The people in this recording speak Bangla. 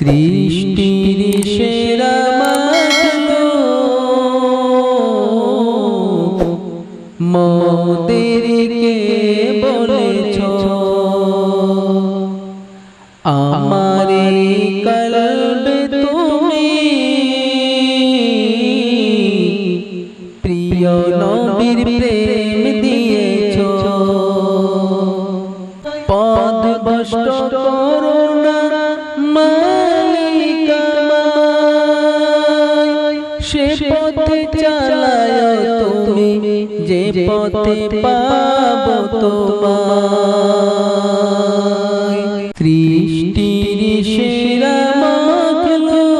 সৃষ্টির সেরা মোদেরকে বলেছ? আমারে কলবে তুমি প্রিয় প্রেম দিয়েছ পদ বষ্ট সে পথে চালায় তুমি যে পথে পাব তোমার সৃষ্টির সেরা মাখলো